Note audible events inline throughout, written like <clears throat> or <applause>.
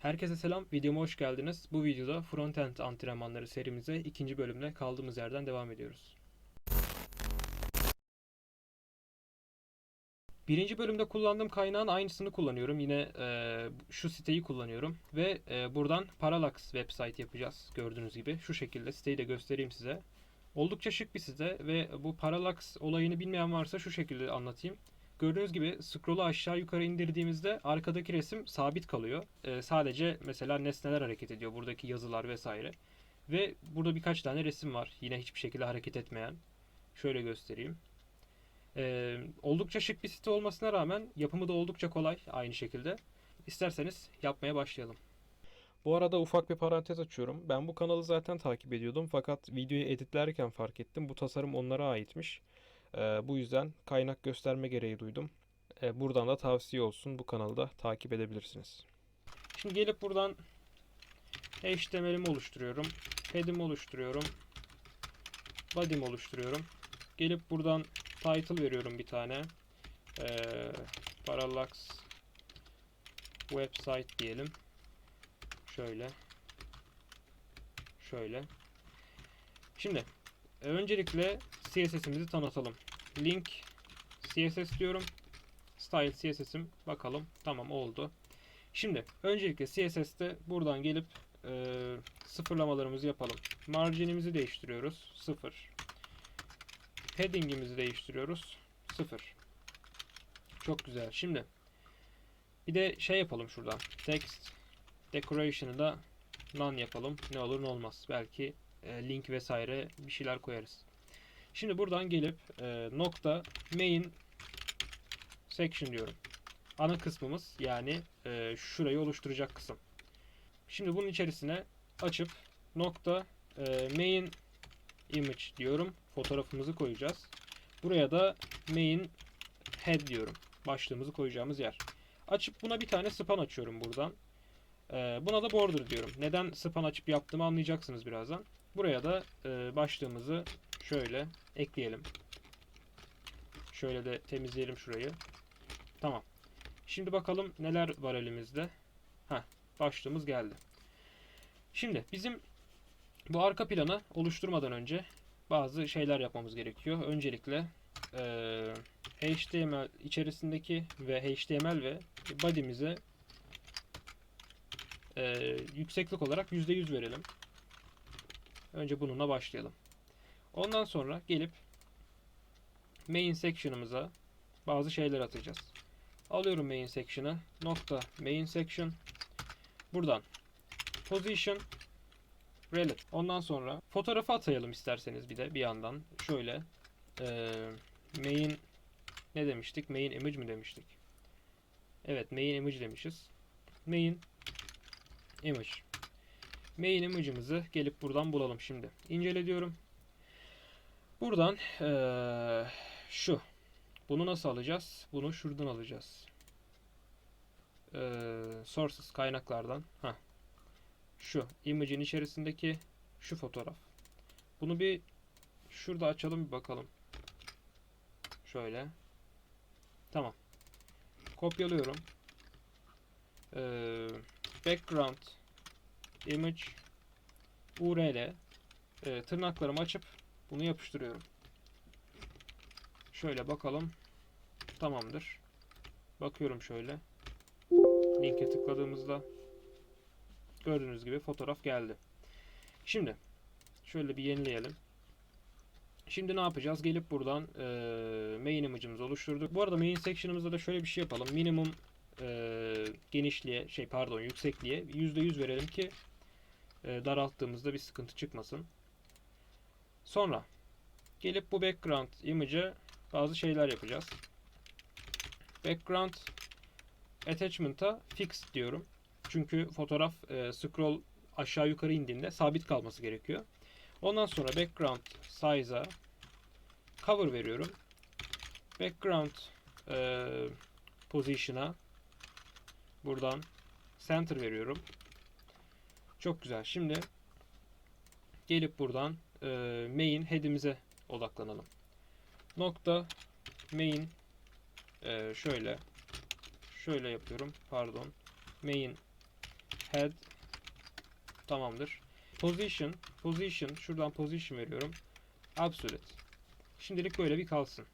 Herkese selam, videoma hoş geldiniz. Bu videoda frontend antrenmanları serimize ikinci bölümle kaldığımız yerden devam ediyoruz. Birinci bölümde kullandığım kaynağın aynısını kullanıyorum. Yine e, şu siteyi kullanıyorum. Ve e, buradan Parallax website yapacağız. Gördüğünüz gibi. Şu şekilde siteyi de göstereyim size. Oldukça şık bir site ve bu Parallax olayını bilmeyen varsa şu şekilde anlatayım. Gördüğünüz gibi scroll'u aşağı yukarı indirdiğimizde arkadaki resim sabit kalıyor. Ee, sadece mesela nesneler hareket ediyor. Buradaki yazılar vesaire. Ve burada birkaç tane resim var. Yine hiçbir şekilde hareket etmeyen. Şöyle göstereyim. Ee, oldukça şık bir site olmasına rağmen yapımı da oldukça kolay aynı şekilde. İsterseniz yapmaya başlayalım. Bu arada ufak bir parantez açıyorum. Ben bu kanalı zaten takip ediyordum fakat videoyu editlerken fark ettim. Bu tasarım onlara aitmiş. Ee, bu yüzden kaynak gösterme gereği duydum. Ee, buradan da tavsiye olsun. Bu kanalı da takip edebilirsiniz. Şimdi gelip buradan HTML'imi oluşturuyorum. Head'imi oluşturuyorum. Body'mi oluşturuyorum. Gelip buradan title veriyorum bir tane. Ee, Parallax website diyelim. Şöyle. Şöyle. Şimdi e, öncelikle CSS'imizi tanıtalım. Link CSS diyorum. Style CSS'im bakalım. Tamam oldu. Şimdi öncelikle CSS'te buradan gelip e, sıfırlamalarımızı yapalım. Marginimizi değiştiriyoruz. 0. Heading'imizi değiştiriyoruz. 0. Çok güzel. Şimdi bir de şey yapalım şuradan. Text decoration'ı da none yapalım. Ne olur ne olmaz. Belki e, link vesaire bir şeyler koyarız. Şimdi buradan gelip e, nokta main section diyorum. Ana kısmımız yani e, şurayı oluşturacak kısım. Şimdi bunun içerisine açıp nokta e, main image diyorum. Fotoğrafımızı koyacağız. Buraya da main head diyorum. Başlığımızı koyacağımız yer. Açıp buna bir tane span açıyorum buradan. E, buna da border diyorum. Neden span açıp yaptığımı anlayacaksınız birazdan. Buraya da e, başlığımızı şöyle ekleyelim. Şöyle de temizleyelim şurayı. Tamam. Şimdi bakalım neler var elimizde. Heh, başlığımız geldi. Şimdi bizim bu arka planı oluşturmadan önce bazı şeyler yapmamız gerekiyor. Öncelikle e, HTML içerisindeki ve HTML ve body'mize e, yükseklik olarak %100 verelim. Önce bununla başlayalım. Ondan sonra gelip main section'ımıza bazı şeyler atacağız. Alıyorum main section'ı. Nokta main section. Buradan position relative. Ondan sonra fotoğrafı atayalım isterseniz bir de bir yandan. Şöyle e, main ne demiştik? Main image mi demiştik? Evet main image demişiz. Main image. Main image'ımızı gelip buradan bulalım şimdi. İncele diyorum. Buradan ee, şu. Bunu nasıl alacağız? Bunu şuradan alacağız. Ee, sources kaynaklardan. Ha. Şu. Image'in içerisindeki şu fotoğraf. Bunu bir şurada açalım bir bakalım. Şöyle. Tamam. Kopyalıyorum. Ee, background image url e, tırnaklarımı açıp bunu yapıştırıyorum. Şöyle bakalım. Tamamdır. Bakıyorum şöyle. Linke tıkladığımızda gördüğünüz gibi fotoğraf geldi. Şimdi şöyle bir yenileyelim. Şimdi ne yapacağız? Gelip buradan e, main image'ımızı oluşturduk. Bu arada main section'ımızda da şöyle bir şey yapalım. Minimum e, genişliğe, şey pardon yüksekliğe %100 verelim ki e, daralttığımızda bir sıkıntı çıkmasın. Sonra gelip bu background image'e bazı şeyler yapacağız. Background attachment'a fix diyorum. Çünkü fotoğraf e, scroll aşağı yukarı indiğinde sabit kalması gerekiyor. Ondan sonra background size'a cover veriyorum. Background e, position'a buradan center veriyorum. Çok güzel. Şimdi gelip buradan e, main head'imize odaklanalım. Nokta main e, şöyle şöyle yapıyorum. Pardon. Main head tamamdır. Position, position şuradan position veriyorum. Absolute. Şimdilik böyle bir kalsın.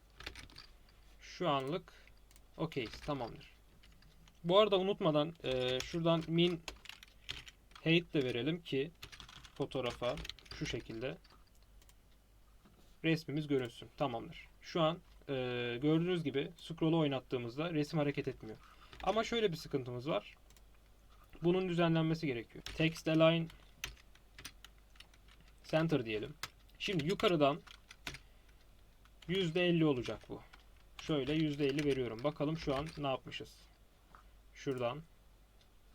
Şu anlık okeyiz. Tamamdır. Bu arada unutmadan e, şuradan min height de verelim ki fotoğrafa şu şekilde resmimiz görünsün. Tamamdır. Şu an e, gördüğünüz gibi scroll'u oynattığımızda resim hareket etmiyor. Ama şöyle bir sıkıntımız var. Bunun düzenlenmesi gerekiyor. Text align center diyelim. Şimdi yukarıdan %50 olacak bu. Şöyle %50 veriyorum. Bakalım şu an ne yapmışız. Şuradan.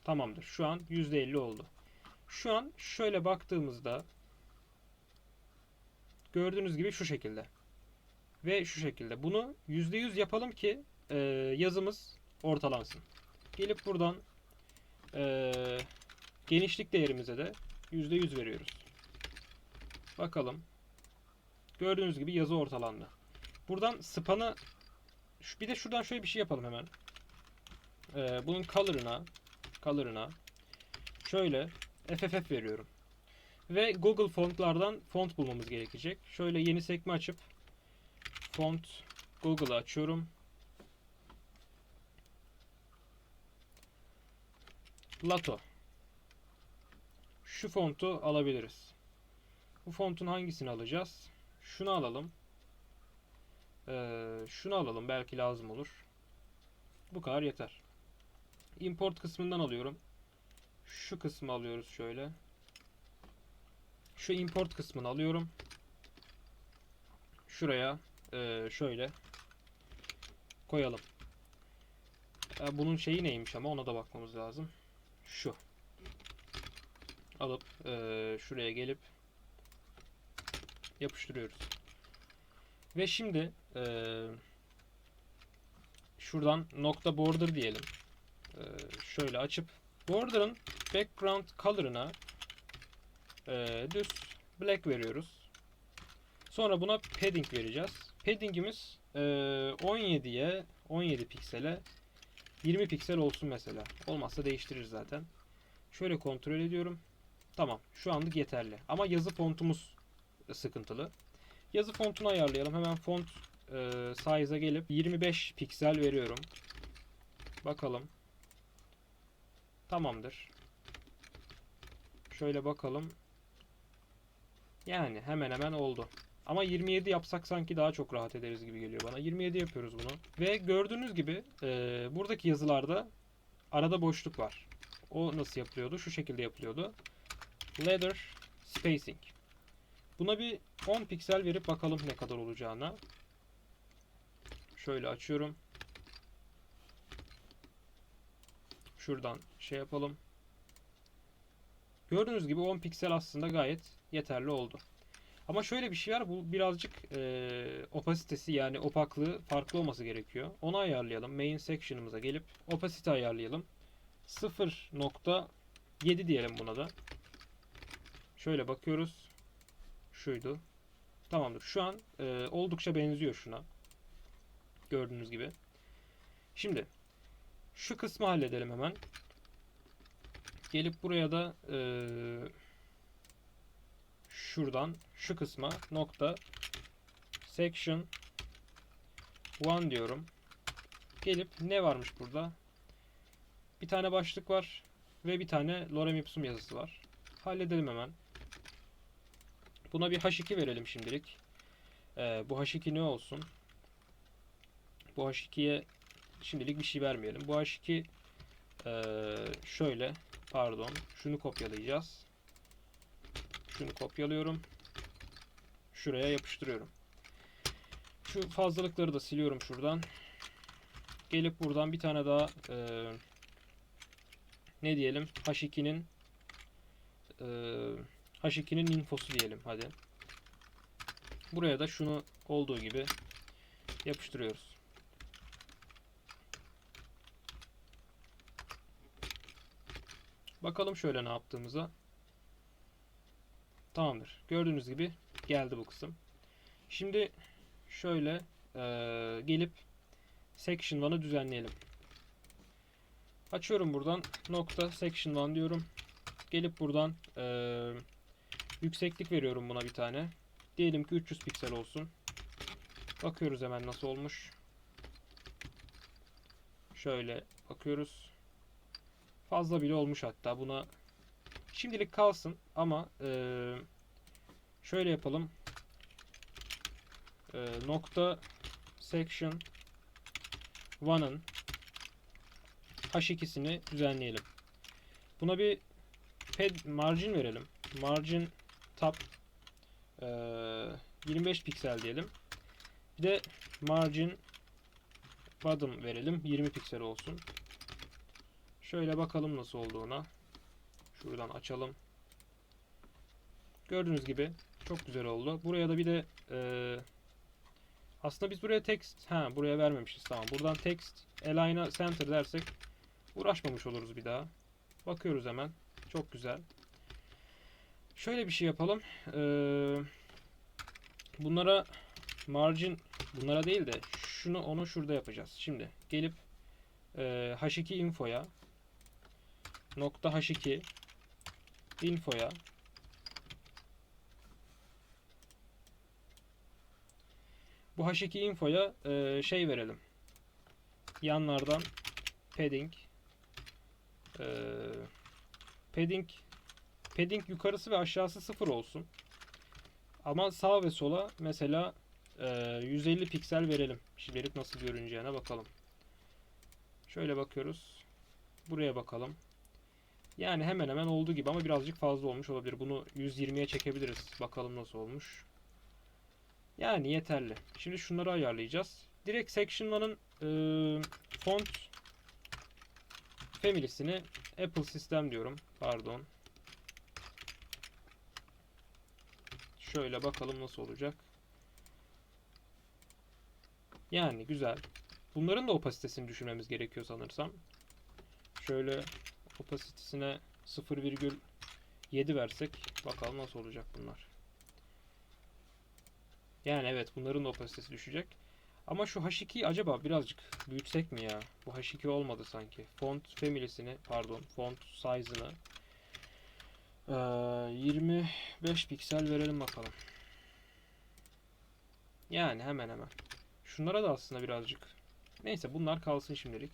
Tamamdır. Şu an %50 oldu. Şu an şöyle baktığımızda gördüğünüz gibi şu şekilde. Ve şu şekilde. Bunu %100 yapalım ki e, yazımız ortalansın. Gelip buradan e, genişlik değerimize de %100 veriyoruz. Bakalım. Gördüğünüz gibi yazı ortalandı. Buradan span'ı bir de şuradan şöyle bir şey yapalım hemen. Ee, bunun color'ına color'ına şöyle FFF veriyorum. Ve Google fontlardan font bulmamız gerekecek. Şöyle yeni sekme açıp font Google'ı açıyorum. Lato. Şu fontu alabiliriz. Bu fontun hangisini alacağız? Şunu alalım. Ee, şunu alalım. Belki lazım olur. Bu kadar yeter. Import kısmından alıyorum. Şu kısmı alıyoruz şöyle. Şu import kısmını alıyorum. Şuraya e, şöyle koyalım. E, bunun şeyi neymiş ama ona da bakmamız lazım. Şu. Alıp e, şuraya gelip yapıştırıyoruz. Ve şimdi eee, şuradan nokta border diyelim. Eee, şöyle açıp border'ın background color'ına eee, düz black veriyoruz. Sonra buna padding vereceğiz. Padding'imiz eee 17'ye 17 piksele 20 piksel olsun mesela. Olmazsa değiştiririz zaten. Şöyle kontrol ediyorum. Tamam. Şu anlık yeterli. Ama yazı fontumuz sıkıntılı. Yazı fontunu ayarlayalım. Hemen font e, size'a gelip 25 piksel veriyorum. Bakalım. Tamamdır. Şöyle bakalım. Yani hemen hemen oldu. Ama 27 yapsak sanki daha çok rahat ederiz gibi geliyor bana. 27 yapıyoruz bunu. Ve gördüğünüz gibi e, buradaki yazılarda arada boşluk var. O nasıl yapılıyordu? Şu şekilde yapılıyordu. Letter spacing. Buna bir 10 piksel verip bakalım ne kadar olacağına. Şöyle açıyorum. Şuradan şey yapalım. Gördüğünüz gibi 10 piksel aslında gayet yeterli oldu. Ama şöyle bir şey var. Bu birazcık e, opasitesi yani opaklığı farklı olması gerekiyor. Onu ayarlayalım. Main section'ımıza gelip opacity ayarlayalım. 0.7 diyelim buna da. Şöyle bakıyoruz. Şuydu. Tamamdır. Şu an e, oldukça benziyor şuna. Gördüğünüz gibi. Şimdi şu kısmı halledelim hemen. Gelip buraya da e, şuradan şu kısma nokta section 1 diyorum. Gelip ne varmış burada? Bir tane başlık var ve bir tane lorem ipsum yazısı var. Halledelim hemen. Buna bir H2 verelim şimdilik. Ee, bu H2 ne olsun? Bu H2'ye şimdilik bir şey vermeyelim. Bu H2 ee, şöyle pardon şunu kopyalayacağız. Şunu kopyalıyorum. Şuraya yapıştırıyorum. Şu fazlalıkları da siliyorum şuradan. Gelip buradan bir tane daha ee, ne diyelim H2'nin ee, H2'nin infosu diyelim hadi. Buraya da şunu olduğu gibi yapıştırıyoruz. Bakalım şöyle ne yaptığımıza. Tamamdır. Gördüğünüz gibi geldi bu kısım. Şimdi şöyle eee, gelip section 1'ı düzenleyelim. Açıyorum buradan nokta section 1 diyorum. Gelip buradan eee, yükseklik veriyorum buna bir tane. Diyelim ki 300 piksel olsun. Bakıyoruz hemen nasıl olmuş. Şöyle bakıyoruz. Fazla bile olmuş hatta. Buna şimdilik kalsın ama eee, şöyle yapalım. Eee, nokta section 1'ın H2'sini düzenleyelim. Buna bir ped margin verelim. Margin top eee, 25 piksel diyelim. Bir de margin bottom verelim. 20 piksel olsun. Şöyle bakalım nasıl olduğuna. Şuradan açalım. Gördüğünüz gibi çok güzel oldu. Buraya da bir de eee, aslında biz buraya text ha buraya vermemişiz tamam. Buradan text align'a center dersek uğraşmamış oluruz bir daha. Bakıyoruz hemen. Çok güzel. Şöyle bir şey yapalım. Eee, bunlara margin bunlara değil de şunu onu şurada yapacağız. Şimdi gelip eee, H2 info'ya nokta H2 info'ya bu H2 info'ya eee, şey verelim. Yanlardan padding eee, padding padding yukarısı ve aşağısı sıfır olsun. Ama sağ ve sola mesela eee, 150 piksel verelim. Şimdilik nasıl görüneceğine bakalım. Şöyle bakıyoruz. Buraya bakalım. Yani hemen hemen olduğu gibi ama birazcık fazla olmuş olabilir. Bunu 120'ye çekebiliriz. Bakalım nasıl olmuş. Yani yeterli. Şimdi şunları ayarlayacağız. Direkt Section 1'ın eee, font family'sini Apple System diyorum. Pardon. Şöyle bakalım nasıl olacak. Yani güzel. Bunların da opasitesini düşürmemiz gerekiyor sanırsam. Şöyle opasitesine 0,7 versek bakalım nasıl olacak bunlar. Yani evet bunların opasitesi düşecek. Ama şu H2'yi acaba birazcık büyütsek mi ya? Bu H2 olmadı sanki. Font family'sini pardon font size'ını eee, 25 piksel verelim bakalım. Yani hemen hemen. Şunlara da aslında birazcık. Neyse bunlar kalsın şimdilik.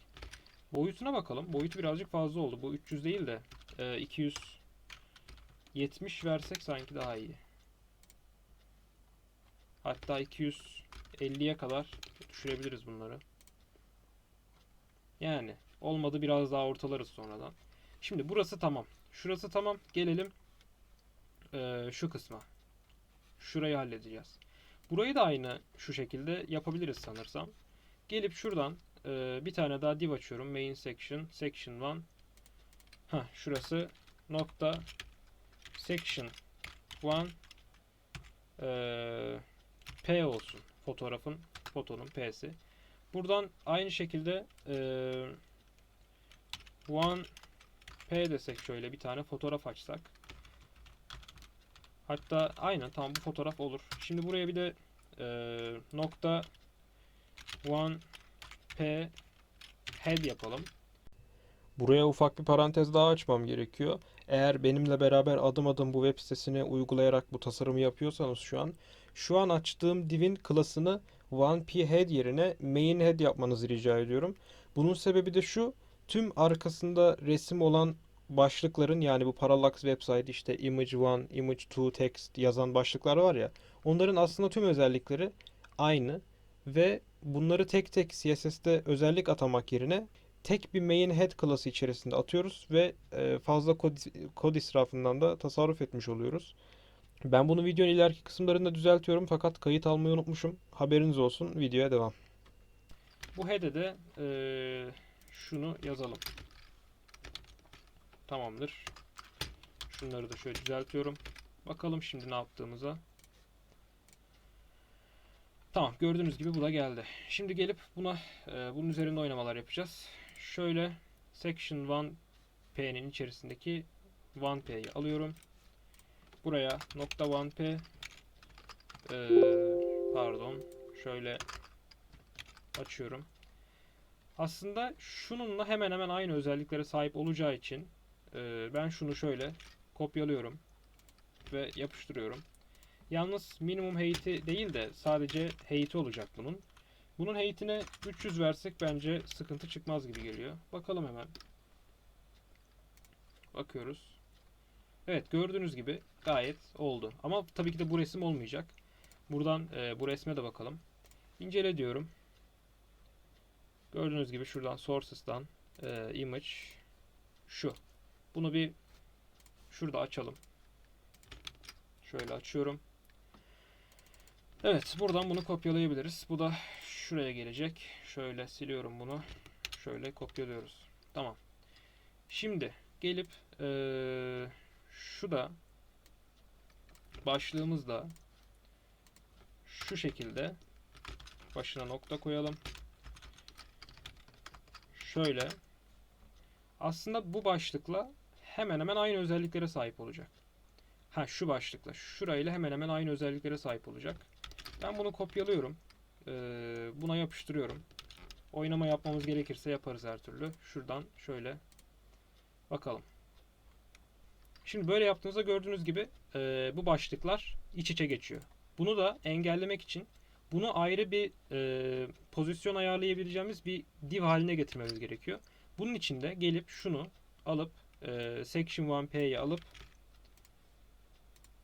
Boyutuna bakalım. Boyutu birazcık fazla oldu. Bu 300 değil de eee, 270 versek sanki daha iyi. Hatta 250'ye kadar düşürebiliriz bunları. Yani olmadı biraz daha ortalarız sonradan. Şimdi burası tamam. Şurası tamam. Gelelim eee, şu kısma. Şurayı halledeceğiz. Burayı da aynı şu şekilde yapabiliriz sanırsam. Gelip şuradan eee, bir tane daha div açıyorum. Main section, section 1. Heh, şurası nokta section 1 eee, P olsun. Fotoğrafın, fotonun P'si. Buradan aynı şekilde eee one P desek şöyle bir tane fotoğraf açsak. Hatta aynen tamam bu fotoğraf olur. Şimdi buraya bir de eee, nokta one P head yapalım. Buraya ufak bir parantez daha açmam gerekiyor. Eğer benimle beraber adım adım bu web sitesini uygulayarak bu tasarımı yapıyorsanız şu an şu an açtığım divin klasını 1pHead yerine mainHead yapmanızı rica ediyorum. Bunun sebebi de şu. Tüm arkasında resim olan başlıkların yani bu Parallax website işte image 1, image 2 text yazan başlıklar var ya. Onların aslında tüm özellikleri aynı ve bunları tek tek CSS'te özellik atamak yerine tek bir main head klası içerisinde atıyoruz ve e, fazla kod, kod israfından da tasarruf etmiş oluyoruz. Ben bunu videonun ileriki kısımlarında düzeltiyorum fakat kayıt almayı unutmuşum. Haberiniz olsun. Videoya devam. Bu head'e de eee, şunu yazalım. Tamamdır. Şunları da şöyle düzeltiyorum. Bakalım şimdi ne yaptığımıza. Tamam gördüğünüz gibi bu da geldi. Şimdi gelip buna e, bunun üzerinde oynamalar yapacağız. Şöyle section 1p'nin içerisindeki 1p'yi alıyorum. Buraya nokta 1p e, pardon şöyle açıyorum. Aslında şununla hemen hemen aynı özelliklere sahip olacağı için e, ben şunu şöyle kopyalıyorum ve yapıştırıyorum. Yalnız minimum height'i değil de sadece height'i olacak bunun. Bunun height'ine 300 versek bence sıkıntı çıkmaz gibi geliyor. Bakalım hemen. Bakıyoruz. Evet gördüğünüz gibi gayet oldu. Ama tabii ki de bu resim olmayacak. Buradan e, bu resme de bakalım. İncele diyorum. Gördüğünüz gibi şuradan sources'tan e, image şu. Bunu bir şurada açalım. Şöyle açıyorum. Evet, buradan bunu kopyalayabiliriz. Bu da şuraya gelecek. Şöyle siliyorum bunu. Şöyle kopyalıyoruz. Tamam. Şimdi gelip eee şu da başlığımızda şu şekilde başına nokta koyalım. Şöyle aslında bu başlıkla hemen hemen aynı özelliklere sahip olacak. Ha şu başlıkla şurayla hemen hemen aynı özelliklere sahip olacak. Ben bunu kopyalıyorum. Ee, buna yapıştırıyorum. Oynama yapmamız gerekirse yaparız her türlü. Şuradan şöyle bakalım. Şimdi böyle yaptığınızda gördüğünüz gibi e, bu başlıklar iç içe geçiyor. Bunu da engellemek için bunu ayrı bir e, pozisyon ayarlayabileceğimiz bir div haline getirmemiz gerekiyor. Bunun için de gelip şunu alıp e, section 1p'yi alıp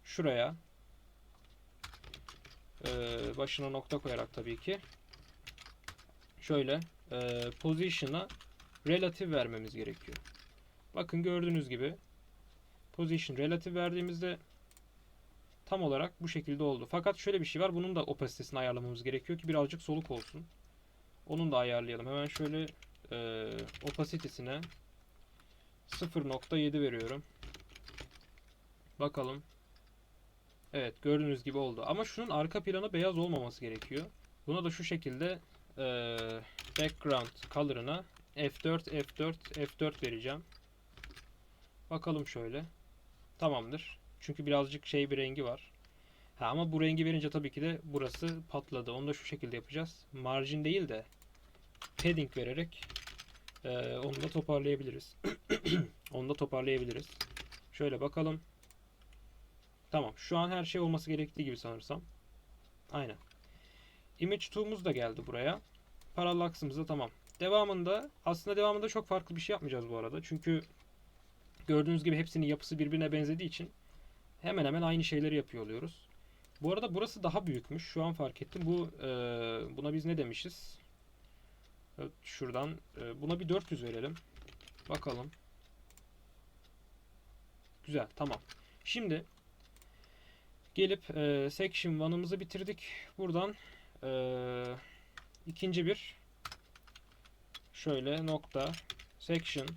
şuraya e, başına nokta koyarak tabii ki şöyle e, position'a relative vermemiz gerekiyor. Bakın gördüğünüz gibi position relative verdiğimizde tam olarak bu şekilde oldu. Fakat şöyle bir şey var. Bunun da opasitesini ayarlamamız gerekiyor ki birazcık soluk olsun. Onun da ayarlayalım. Hemen şöyle e, opasitesine 0.7 veriyorum. Bakalım. Evet gördüğünüz gibi oldu. Ama şunun arka planı beyaz olmaması gerekiyor. Buna da şu şekilde e, background color'ına F4 F4 F4 vereceğim. Bakalım şöyle. Tamamdır. Çünkü birazcık şey bir rengi var. Ha, ama bu rengi verince tabii ki de burası patladı. Onu da şu şekilde yapacağız. Margin değil de padding vererek e, onu da toparlayabiliriz. <clears throat> onu da toparlayabiliriz. Şöyle bakalım. Tamam. Şu an her şey olması gerektiği gibi sanırsam. Aynen. Image 2'muz da geldi buraya. Parallax'ımız da tamam. Devamında aslında devamında çok farklı bir şey yapmayacağız bu arada. Çünkü gördüğünüz gibi hepsinin yapısı birbirine benzediği için hemen hemen aynı şeyleri yapıyor oluyoruz. Bu arada burası daha büyükmüş. Şu an fark ettim. Bu e, buna biz ne demişiz? Evet, şuradan e, buna bir 400 verelim. Bakalım. Güzel, tamam. Şimdi gelip e, section 1'ımızı bitirdik. Buradan e, ikinci bir şöyle nokta section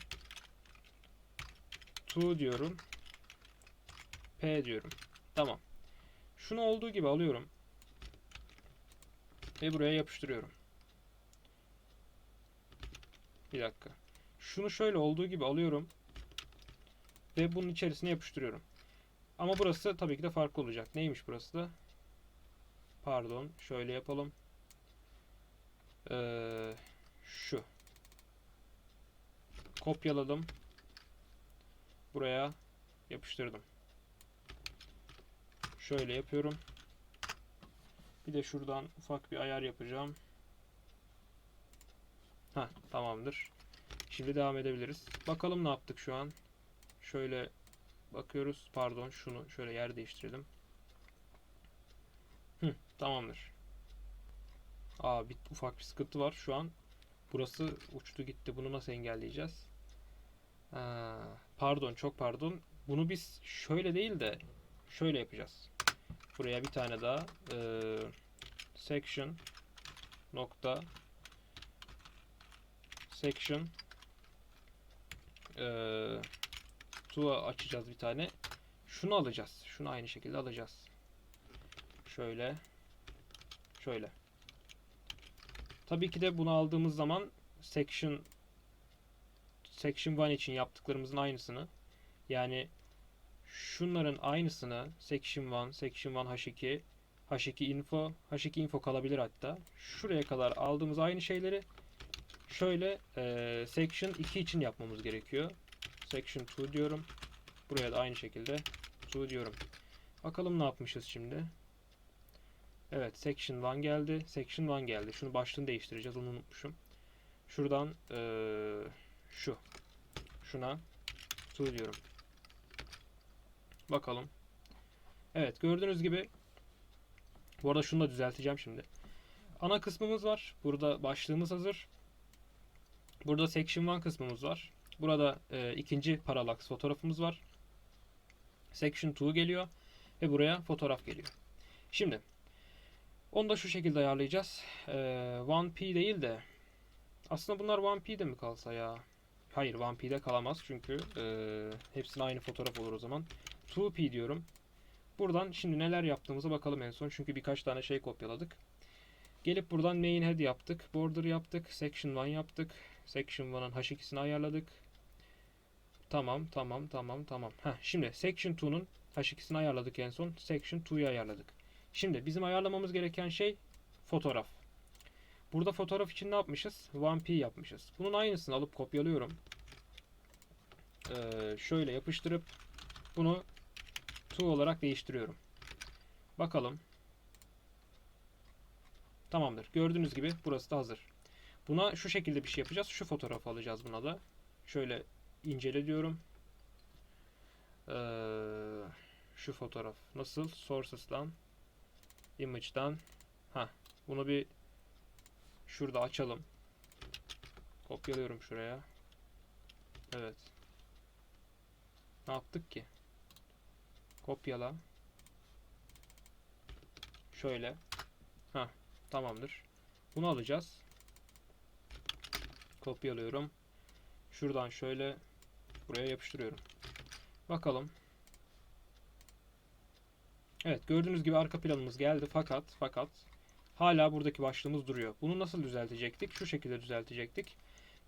2 diyorum. P diyorum. Tamam. Şunu olduğu gibi alıyorum. Ve buraya yapıştırıyorum. Bir dakika. Şunu şöyle olduğu gibi alıyorum. Ve bunun içerisine yapıştırıyorum. Ama burası tabii ki de farklı olacak. Neymiş burası da? Pardon. Şöyle yapalım. Ee, şu. Kopyaladım. Buraya yapıştırdım. Şöyle yapıyorum. Bir de şuradan ufak bir ayar yapacağım. Ha tamamdır. Şimdi devam edebiliriz. Bakalım ne yaptık şu an. Şöyle bakıyoruz. Pardon şunu şöyle yer değiştirelim. Hı, tamamdır. Aa bir ufak bir sıkıntı var şu an. Burası uçtu gitti. Bunu nasıl engelleyeceğiz? Aa, pardon çok pardon. Bunu biz şöyle değil de şöyle yapacağız. Buraya bir tane daha e, section nokta section e, tuğa açacağız bir tane. Şunu alacağız. Şunu aynı şekilde alacağız. Şöyle şöyle. Tabii ki de bunu aldığımız zaman section section 1 için yaptıklarımızın aynısını yani şunların aynısını section 1, section 1 h2, h2 info, h2 info kalabilir hatta. Şuraya kadar aldığımız aynı şeyleri şöyle e, section 2 için yapmamız gerekiyor. Section 2 diyorum. Buraya da aynı şekilde 2 diyorum. Bakalım ne yapmışız şimdi. Evet section 1 geldi. Section 1 geldi. Şunu başlığını değiştireceğiz. Onu unutmuşum. Şuradan e, şu. Şuna 2 diyorum. Bakalım. Evet gördüğünüz gibi bu arada şunu da düzelteceğim şimdi. Ana kısmımız var. Burada başlığımız hazır. Burada section 1 kısmımız var. Burada e, ikinci parallax fotoğrafımız var. Section 2 geliyor ve buraya fotoğraf geliyor. Şimdi onu da şu şekilde ayarlayacağız. E, 1p değil de aslında bunlar 1p'de mi kalsa ya? Hayır 1p'de kalamaz çünkü e, hepsine aynı fotoğraf olur o zaman. 2p diyorum. Buradan şimdi neler yaptığımıza bakalım en son. Çünkü birkaç tane şey kopyaladık. Gelip buradan main head yaptık. Border yaptık. Section 1 yaptık. Section 1'ın H2'sini ayarladık. Tamam, tamam, tamam, tamam. Heh, şimdi Section 2'nun H2'sini ayarladık en son. Section 2'yu ayarladık. Şimdi bizim ayarlamamız gereken şey fotoğraf. Burada fotoğraf için ne yapmışız? 1P yapmışız. Bunun aynısını alıp kopyalıyorum. Ee, şöyle yapıştırıp bunu 2 olarak değiştiriyorum. Bakalım. Tamamdır. Gördüğünüz gibi burası da hazır. Buna şu şekilde bir şey yapacağız. Şu fotoğrafı alacağız buna da. Şöyle incele diyorum. Ee, şu fotoğraf. Nasıl? Sources'dan Image'dan ha bunu bir şurada açalım. Kopyalıyorum şuraya. Evet. Ne yaptık ki? Kopyala. Şöyle. Ha, tamamdır. Bunu alacağız. Kopyalıyorum. Şuradan şöyle buraya yapıştırıyorum. Bakalım. Evet, gördüğünüz gibi arka planımız geldi fakat fakat hala buradaki başlığımız duruyor. Bunu nasıl düzeltecektik? Şu şekilde düzeltecektik.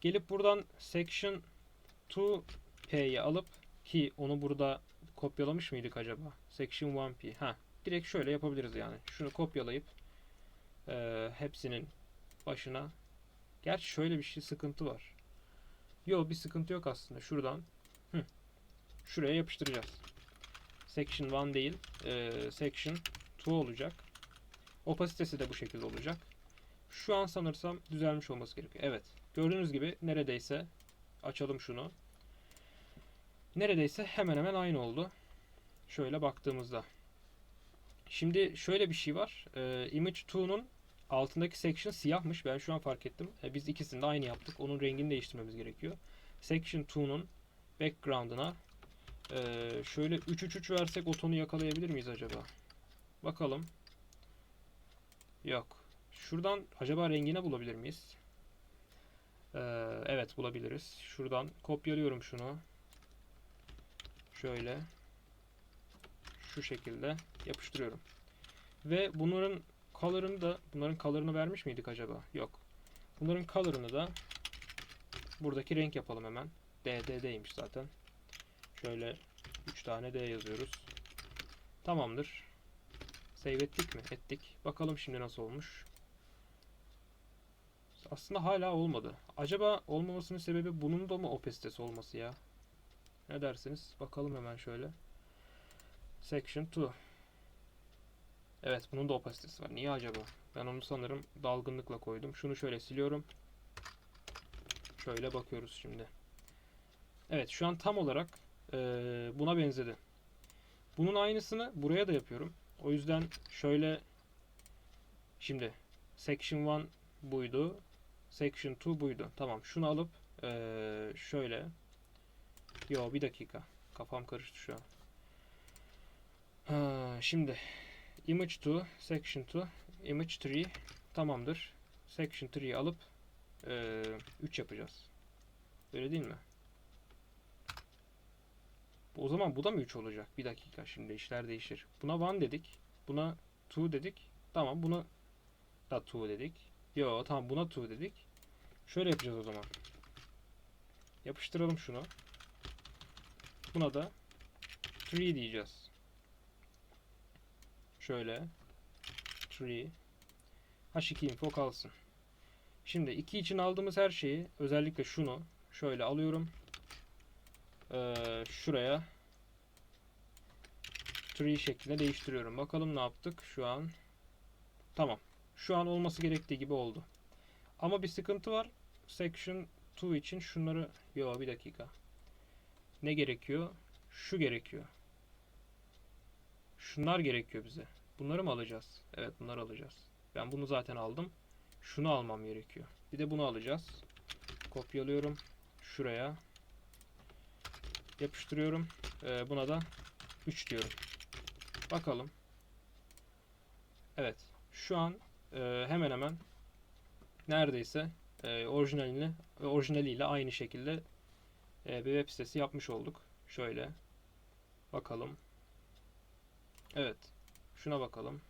Gelip buradan section 2p'yi alıp ki onu burada kopyalamış mıydık acaba? Section 1p. Ha, direkt şöyle yapabiliriz yani. Şunu kopyalayıp e, hepsinin başına. Gerçi şöyle bir şey sıkıntı var. Yok bir sıkıntı yok aslında. Şuradan hı, şuraya yapıştıracağız. Section 1 değil, e, Section 2 olacak. Opasitesi de bu şekilde olacak. Şu an sanırsam düzelmiş olması gerekiyor. Evet. Gördüğünüz gibi neredeyse açalım şunu. Neredeyse hemen hemen aynı oldu. Şöyle baktığımızda. Şimdi şöyle bir şey var. Ee, Image 2'nun altındaki section siyahmış. Ben şu an fark ettim. E, biz ikisini de aynı yaptık. Onun rengini değiştirmemiz gerekiyor. Section 2'nun background'ına e, şöyle 3-3-3 versek o tonu yakalayabilir miyiz acaba? Bakalım. Yok. Şuradan acaba rengine bulabilir miyiz? Ee, evet bulabiliriz. Şuradan kopyalıyorum şunu. Şöyle. Şu şekilde yapıştırıyorum. Ve bunların color'ını da bunların color'ını vermiş miydik acaba? Yok. Bunların color'ını da buradaki renk yapalım hemen. DD'deymiş zaten. Şöyle 3 tane D yazıyoruz. Tamamdır. Save ettik mi? Ettik. Bakalım şimdi nasıl olmuş. Aslında hala olmadı. Acaba olmamasının sebebi bunun da mı opasitesi olması ya? Ne dersiniz? Bakalım hemen şöyle. Section 2. Evet bunun da opasitesi var. Niye acaba? Ben onu sanırım dalgınlıkla koydum. Şunu şöyle siliyorum. Şöyle bakıyoruz şimdi. Evet şu an tam olarak e, buna benzedi. Bunun aynısını buraya da yapıyorum. O yüzden şöyle şimdi section 1 buydu. Section 2 buydu. Tamam şunu alıp e, şöyle Yo bir dakika. Kafam karıştı şu an. Ha, şimdi image 2, section 2, image 3 tamamdır. Section 3'yi alıp e, 3 yapacağız. Öyle değil mi? O zaman bu da mı 3 olacak? Bir dakika şimdi işler değişir. Buna 1 dedik. Buna 2 dedik. Tamam buna da 2 dedik. Yo tamam buna 2 dedik. Şöyle yapacağız o zaman. Yapıştıralım şunu. Buna da 3 diyeceğiz. Şöyle 3 H2 info kalsın. Şimdi iki için aldığımız her şeyi özellikle şunu şöyle alıyorum. Ee, şuraya tree şeklinde değiştiriyorum. Bakalım ne yaptık şu an. Tamam. Şu an olması gerektiği gibi oldu. Ama bir sıkıntı var. Section 2 için şunları... Yo bir dakika. Ne gerekiyor? Şu gerekiyor. Şunlar gerekiyor bize. Bunları mı alacağız? Evet bunları alacağız. Ben bunu zaten aldım. Şunu almam gerekiyor. Bir de bunu alacağız. Kopyalıyorum. Şuraya. Yapıştırıyorum. Ee, buna da 3 diyorum. Bakalım. Evet. Şu an e, hemen hemen neredeyse e, orijinalini orijinaliyle aynı şekilde e, bir web sitesi yapmış olduk. Şöyle bakalım. Evet. Şuna bakalım.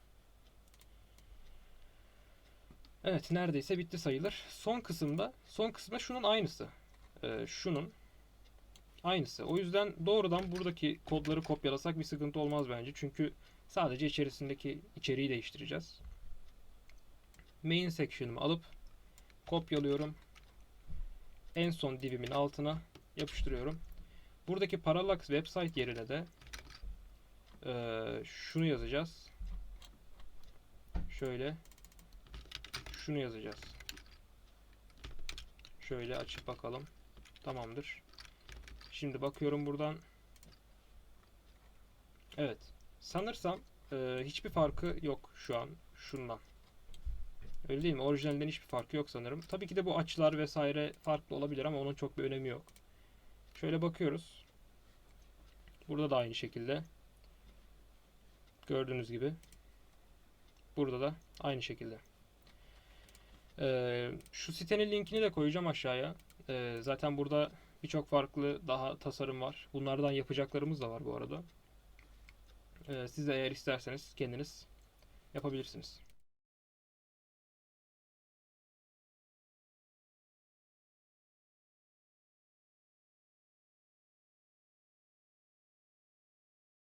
Evet, neredeyse bitti sayılır. Son kısımda, son kısımda şunun aynısı. Ee, şunun aynısı. O yüzden doğrudan buradaki kodları kopyalasak bir sıkıntı olmaz bence. Çünkü sadece içerisindeki içeriği değiştireceğiz. Main section'ımı alıp kopyalıyorum. En son divimin altına yapıştırıyorum. Buradaki parallax website yerine de eee, şunu yazacağız. Şöyle şunu yazacağız. Şöyle açıp bakalım. Tamamdır. Şimdi bakıyorum buradan. Evet. Sanırsam eee, hiçbir farkı yok şu an şundan. Öyle değil mi? Orijinalinden hiçbir farkı yok sanırım. Tabii ki de bu açılar vesaire farklı olabilir ama onun çok bir önemi yok. Şöyle bakıyoruz. Burada da aynı şekilde. Gördüğünüz gibi. Burada da aynı şekilde. Ee, şu sitenin linkini de koyacağım aşağıya. Ee, zaten burada birçok farklı daha tasarım var. Bunlardan yapacaklarımız da var bu arada. Ee, siz de eğer isterseniz kendiniz yapabilirsiniz.